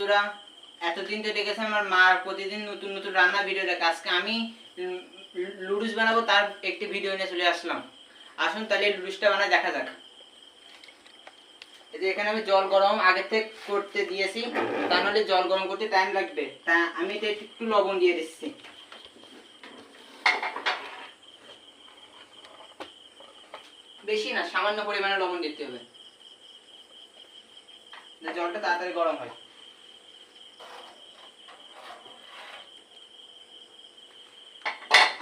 বন্ধুরা, এতদিন তো দেখেছে আমার মা প্রতিদিন নতুন নতুন রান্না ভিডিও দেখে। আজকে আমি লুডুস বানাবো, তার একটি ভিডিও নিয়ে চলে আসলাম। আসুন তাহলে লুডুসটা বানায় দেখা যাক। এই যে এখানে আমি জল গরম আগে থেকে করতে দিয়েছি, তা নাহলে জল গরম করতে টাইম লাগবে। তা আমি এটা একটু লবণ দিয়ে দিচ্ছি। বেশি না, সামান্য পরিমাণে লবণ দিতে হবে। জলটা তাড়াতাড়ি গরম হয়।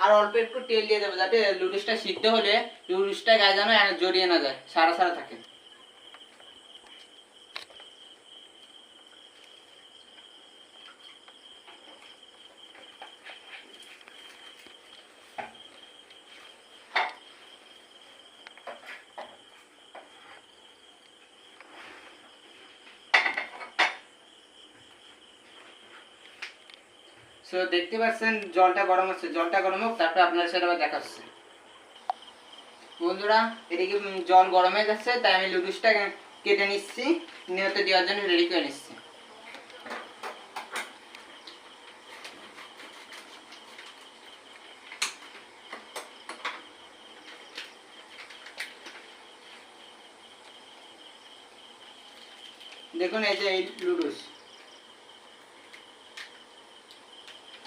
আর অল্প একটু তেল দিয়ে দেবো, যাতে লুডুসটা সিদ্ধ হলে লুডুসটা গায়ে যেন জড়িয়ে না যায়, সারা সারা থাকে। সো দেখতে পাচ্ছেন, জলটা গরম হচ্ছে। জলটা গরম হোক, তারপর আপনার সাথে আবার দেখাচ্ছে বন্ধুরা এদিকে জল গরম হয়ে যাচ্ছে, তাই আমি লুডুসটা কেটে নিচ্ছি। নিয়তে দেওয়ার জন্য রেডি করে নিচ্ছি। দেখুন, এই যে এই লুডুস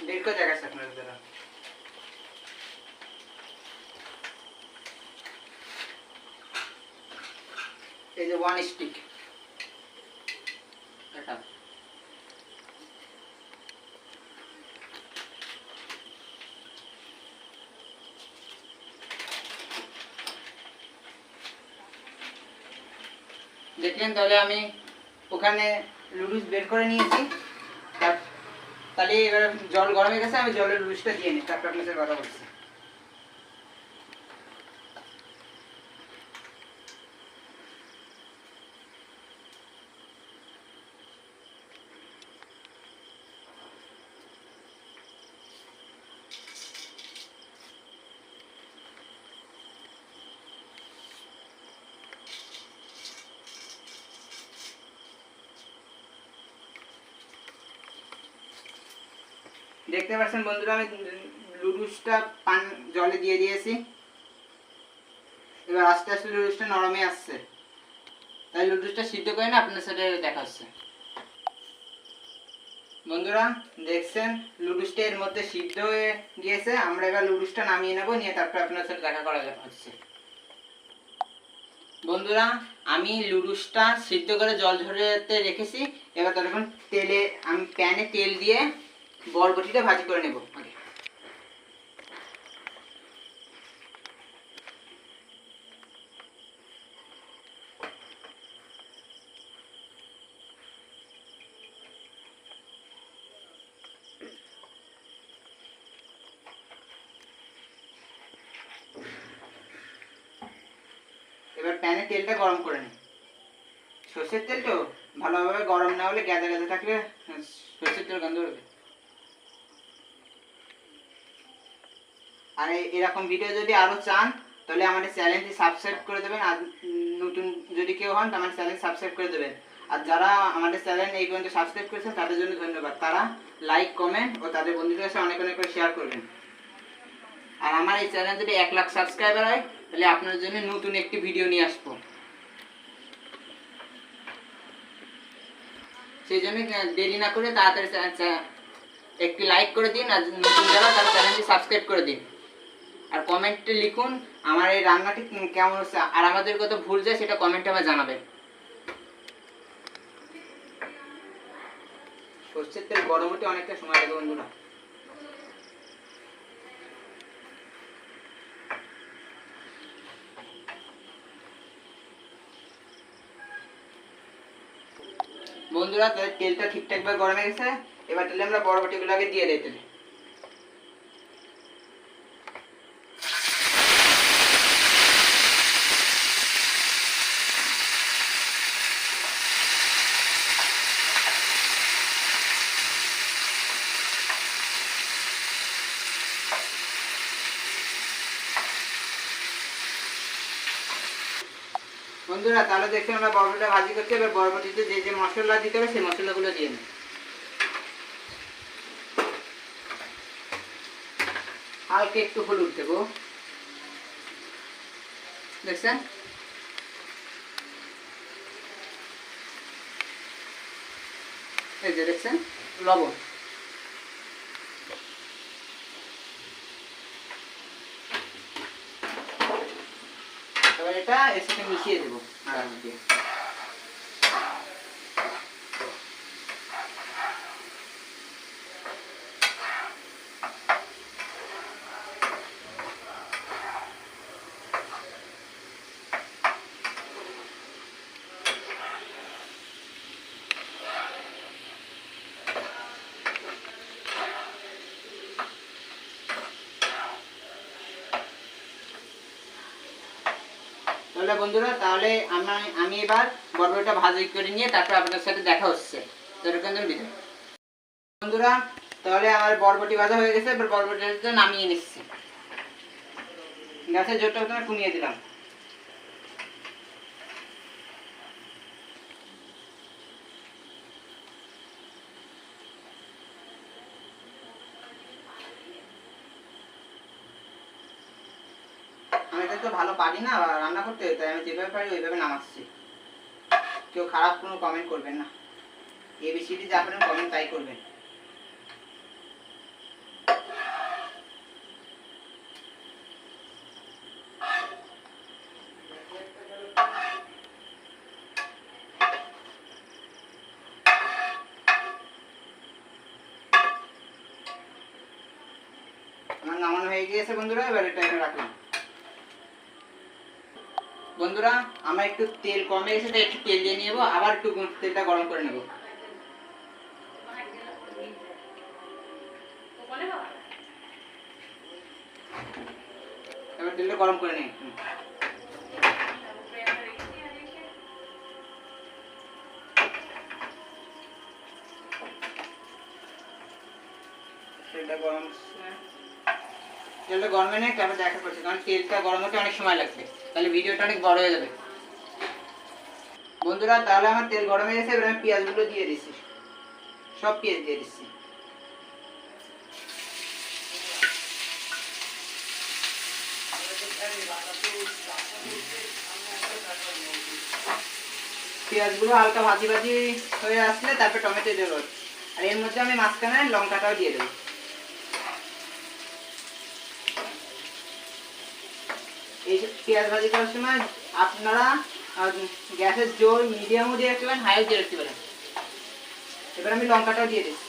বের করে দেখাচ্ছে আপনাদের দ্বারা এই যে ওয়ান স্টিক এটা দেখলেন তাহলে আমি ওখানে লুডুস বের করে নিয়েছি। তাহলে এবার জল গরম হয়ে গেছে, আমি জলের লুডুসটা দিয়ে নিই, তারপর আপনার সাথে কথা বলছি। দেখতে পাচ্ছেন বন্ধুরা, আমি লুডুসটা পান জলে দিয়ে দিয়েছি। এবার আস্তে আস্তে লুডুসটা নরমে আসছে। তাই লুডুসটা সিদ্ধ করে না, আপনার সাথে দেখাচ্ছে বন্ধুরা, দেখছেন? লুডুসটা এর মধ্যে সিদ্ধ হয়ে গিয়েছে। আমরা এবার লুডুসটা নামিয়ে নেব, নিয়ে তারপর আপনার সাথে দেখা করা হচ্ছে। বন্ধুরা, আমি লুডুসটা সিদ্ধ করে জল ঝরাতে রেখেছি। এবার তখন তেলে, আমি প্যানে তেল দিয়ে বরবটিটা ভাজি করে নেব, আগে। এবার প্যানে তেলটা গরম করে নিই সর্ষের তেল তো ভালোভাবে গরম না হলে গ্যাদা গ্যাদা থাকলে সর্ষের তেল গন্ধ হবে আর এরকম ভিডিও যদি আরও চান, তাহলে আমাদের চ্যানেলটি সাবস্ক্রাইব করে দেবেন। আর নতুন যদি কেউ হন তো আমার চ্যানেল সাবস্ক্রাইব করে দেবেন। আর যারা আমাদের চ্যানেল এই পর্যন্ত সাবস্ক্রাইব করেছেন, তাদের জন্য ধন্যবাদ। তারা লাইক কমেন্ট ও তাদের বন্ধুদের কাছে অনেক অনেক করে শেয়ার করবেন। আর আমার এই চ্যানেল যদি এক লাখ সাবস্ক্রাইবার হয়, তাহলে আপনার জন্য নতুন একটি ভিডিও নিয়ে আসব। সেই জন্য দেরি না করে তাড়াতাড়ি একটি লাইক করে দিন, আর নতুন যারা, তার চ্যানেলটি সাবস্ক্রাইব করে দিন। আর কমেন্টে লিখুন আমার এই রান্নাটি কেমন হচ্ছে। আর আমাদের কত ভুল যায় সেটা কমেন্টে আমার জানাবেন সর্ষের তেল অনেকটা সময় লাগে বন্ধুরা। বন্ধুরা, তাহলে তেলটা ঠিকঠাক ভাবে গরম গেছে। এবার তাহলে আমরা বড় বরবটিগুলো আগে দিয়ে দিই তেলে। বন্ধুরা, তাহলে দেখে আমরা বরবটা ভাজি করছি, এবার বরবটিতে যে যে মশলা দিতে হবে, সেই মশলাগুলো দিয়ে নেব। হালকা একটু হলুদ দেবো। দেখছেন? এই যে দেখছেন? লবণ। এটা এর মিশিয়ে দেবো আরাম দিয়ে। তাহলে বন্ধুরা, তাহলে আমি আমি এবার বরবটিটা ভাজি করে নিয়ে তারপর আপনাদের সাথে দেখা হচ্ছে। তরকারি বিদায় বন্ধুরা, তাহলে আমার বরবটি ভাজা হয়ে গেছে, এবার বরবটিটা নামিয়ে নিচ্ছি। গাছের জোরটা কমিয়ে দিলাম। এটা তো ভালো পারি না, রান্না করতে তাই আমি যেভাবে পারি ওইভাবে নামাচ্ছি। কেউ খারাপ কোনো কমেন্ট করবেন না। এ এবিসিডি যা পারেন কমেন্ট তাই করবেন। আমার নামানো হয়ে গিয়েছে বন্ধুরা, এবার এটা রাখলাম। বন্ধুরা, আমার একটু তেল কমে গেছে তাই একটু তেল দিয়ে নেব, আবার একটু তেলটা গরম করে নেব এবার তেলটা গরম করে নিই তেলটা গরম। তেলটা গরমে নেই, তারপর দেখা করছি, কারণ তেলটা গরম হতে অনেক সময় লাগবে তাহলে ভিডিওটা অনেক বড় হয়ে যাবে। বন্ধুরা, তাহলে আমার তেল গরম হয়ে গেছে, এবার আমি পেঁয়াজগুলো দিয়ে দিচ্ছি। সব পেঁয়াজ দিয়ে দিচ্ছি। পেঁয়াজগুলো হালকা ভাজি ভাজি হয়ে আসলে তারপর টমেটো দেবো। আর এর মধ্যে আমি মাঝখানে লঙ্কাটাও দিয়ে দেবো। এই পেঁয়াজ ভাজি করার সময় আপনারা গ্যাসের জোর মিডিয়ামও দিয়ে রাখতে পারেন, হাইও দিয়ে রাখতে পারেন। এবার আমি লঙ্কাটাও দিয়ে দিচ্ছি।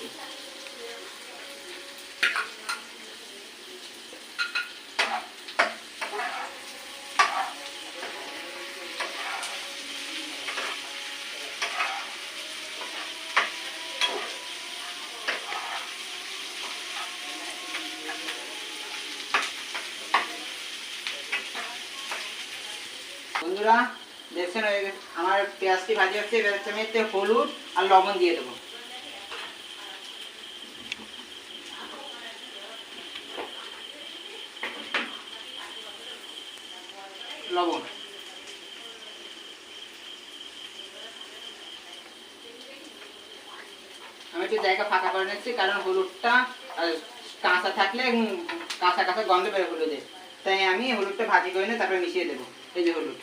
বন্ধুরা, দেখছেন আমার পেঁয়াজটি ভাজি হচ্ছে, এবার হচ্ছে আমি এতে হলুদ আর লবণ দিয়ে দেবো। লবণ। আমি একটু জায়গা ফাঁকা করে নিচ্ছি, কারণ হলুদটা কাঁচা থাকলে কাঁচা কাঁচা গন্ধ বের হলুদের তাই আমি হলুদটা ভাজি করে নিয়ে তারপরে মিশিয়ে দেবো, এই যে হলুদ।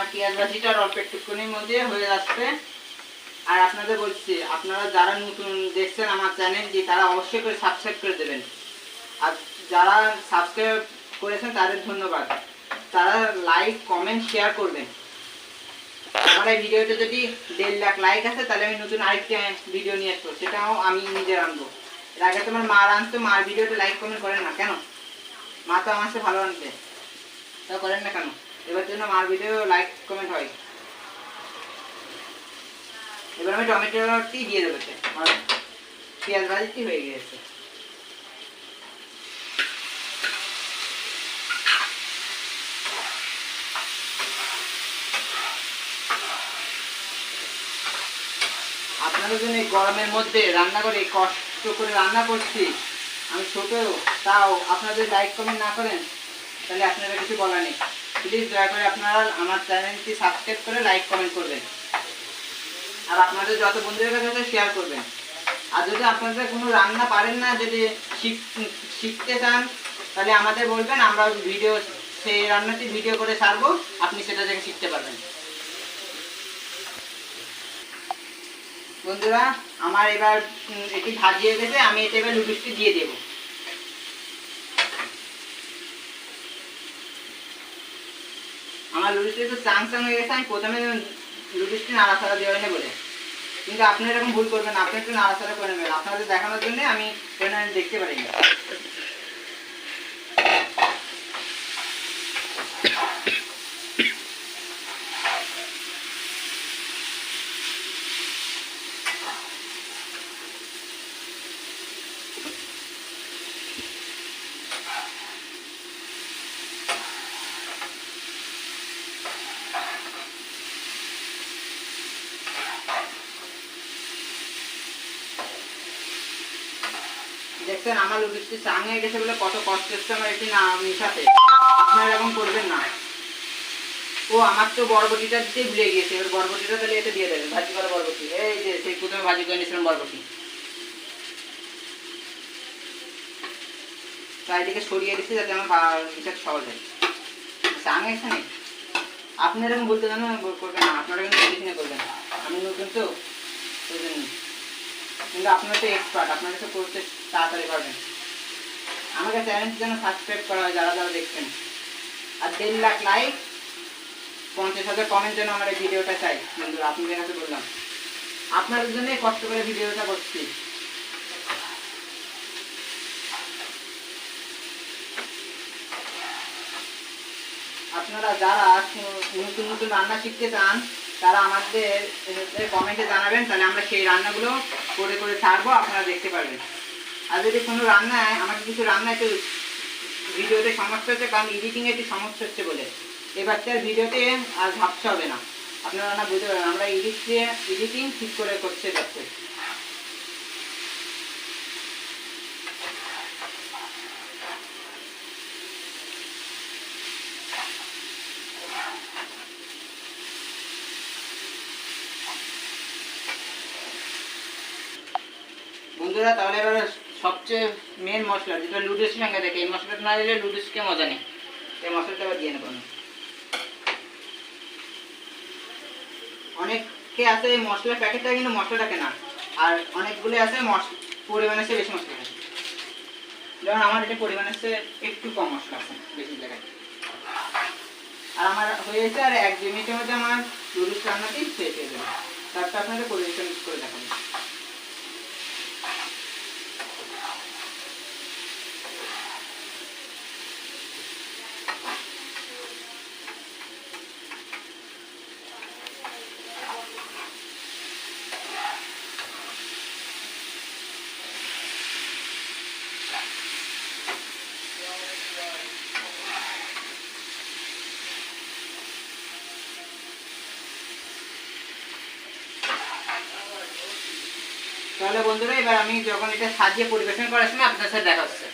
আমার পেঁয়াজ ভাজিটা অল্প একটুখানির মধ্যে হয়ে যাচ্ছে। আর আপনাদের বলছি, আপনারা যারা নতুন দেখছেন আমার চ্যানেলটি, তারা অবশ্যই করে সাবস্ক্রাইব করে দেবেন। আর যারা সাবস্ক্রাইব করেছেন, তাদের ধন্যবাদ। তারা লাইক কমেন্ট শেয়ার করবেন। আমার এই ভিডিওতে যদি দেড় লাখ লাইক আছে তাহলে আমি নতুন আরেকটি ভিডিও নিয়ে আসব। সেটাও আমি নিজে আনব। এর আগে তোমার মা আনতো মার ভিডিওতে লাইক কমেন্ট করেন না। কেন? মা তো আমার সাথে ভালো আনবে। তা করেন না কেন? এবার জন্য মার ভিডিও লাইক কমেন্ট হয়। এবার আমি টমেটোটি দিয়ে দেবো। আমার পেঁয়াজ ভাজিটি হয়ে আপনারা আপনাদের জন্য গরমের মধ্যে রান্না করে কষ্ট করে রান্না করছি। আমি ছোট, তাও আপনাদের লাইক কমেন্ট না করেন, তাহলে আপনারা কিছু বলার নেই। প্লিজ দয়া করে আপনারা আমার চ্যানেলটি সাবস্ক্রাইব করে লাইক কমেন্ট করবেন। আর আপনাদের যত বন্ধুদের কাছে শেয়ার করবেন। আর যদি আপনাদের কোনো রান্না পারেন না, যদি শিখ- শিখতে চান, তাহলে আমাদের বলবেন, আমরা ভিডিও সেই রান্নাটি ভিডিও করে ছাড়বো আপনি সেটা থেকে শিখতে পারবেন। বন্ধুরা, আমার এবার এটি ভাজিয়ে গেছে আমি এতে এবার লুডুসটি দিয়ে দেবো। আমার লুডুসটি একটু চাং চাং হয়ে গেছে, আমি প্রথমে লুডুসটি নাড়াচাড়া দেওয়া হয়নি বলে। কিন্তু আপনি এরকম ভুল করবেন আপনি একটু নাড়াচাড়া করে নেবেন। আপনাদের দেখানোর জন্য আমি দেখতে পারিনি। দেখছেন, আমার লুডুসটি চাং হয়ে গেছে বলে কত কষ্ট হচ্ছে আমার এটি না মিশাতে। আপনারা এরকম করবেন না। ও আমার তো বরবটিটা দিতে ভুলে গিয়েছে, এবার বরবটিটা তাহলে এতে দিয়ে দেবেন। ভাজি করা বরবটি। এই যে, সেই প্রথমে ভাজি করে নিয়েছিলাম বরবটি। চারিদিকে সরিয়ে দিচ্ছি যাতে আমার বিচার সহজ হয়। চাং এখানে আপনি এরকম বলতে জানো করবেন না। আপনারা কিন্তু দেখে করবেন। আমি নতুন তো কিন্তু আপনারা তো এক্সপার্ট আপনারা তো করতে তাড়াতাড়ি পারবেন আমাকে চ্যানেলটি যেন সাবস্ক্রাইব করা হয়, যারা যারা দেখছেন। আর দেড় লাখ লাইক পঞ্চাশ হাজার কমেন্ট যেন আমার এই ভিডিওটা চাই বন্ধুরা আপনাদের কাছে বললাম। আপনাদের জন্যই কষ্ট করে ভিডিওটা করছি। আপনারা যারা নতুন নতুন রান্না শিখতে চান, তারা আমাদের কমেন্টে জানাবেন। তাহলে আমরা সেই রান্নাগুলো করে করে ছাড়বো, আপনারা দেখতে পারবেন। আর যদি কোনো রান্নায়, আমাকে কিছু রান্না একটু ভিডিওতে সমস্যা হচ্ছে, কারণ এডিটিংয়ে একটু সমস্যা হচ্ছে বলে। এবারটার ভিডিওতে আর ভাবতে হবে না। আপনারা না বুঝতে পারবেন আমরা এডিট দিয়ে এডিটিং ঠিক করে করছে যাচ্ছে বন্ধুরা, তাহলে এবার সবচেয়ে মেন মশলা, যেটা লুডুস সঙ্গে দেখে, এই মশলাটা না দিলে লুডুসকে মজা নেই। এই মশলাটা এবার দিয়ে নেব। অনেকে আছে এই মশলার প্যাকেটটা, কিন্তু মশলাটাকে না আর অনেকগুলো আছে পরিমাণের চেয়ে বেশি মশলা আছে যেমন আমার এটা পরিমাণের চেয়ে একটু কম মশলা আছে, বেশি জায়গায়। আর আমার হয়েছে আর এক দুই মিনিটের মধ্যে আমার লুডুস রান্নাটি শেষ হয়ে যাবে। তারপর আপনাদের পরিবেশন করে দেখাবো। তাহলে বন্ধুরা, এবার আমি যখন এটা সাজিয়ে পরিবেশন করার সময় আপনার সাথে দেখা হচ্ছে।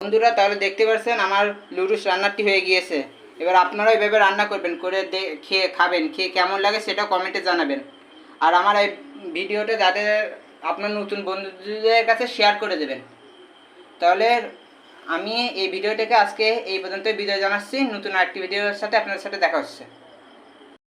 বন্ধুরা, তাহলে দেখতে পাচ্ছেন আমার লুডুস রান্নাটি হয়ে গিয়েছে। এবার আপনারা এইভাবে রান্না করবেন, করে খেয়ে খাবেন, খেয়ে কেমন লাগে সেটা কমেন্টে জানাবেন। আর আমার এই ভিডিওটা যাদের আপনার নতুন বন্ধুদের কাছে শেয়ার করে দেবেন। তাহলে আমি এই ভিডিওটাকে আজকে এই পর্যন্ত বিদায় জানাচ্ছি। নতুন আরেকটি ভিডিওর সাথে আপনার সাথে দেখা হচ্ছে।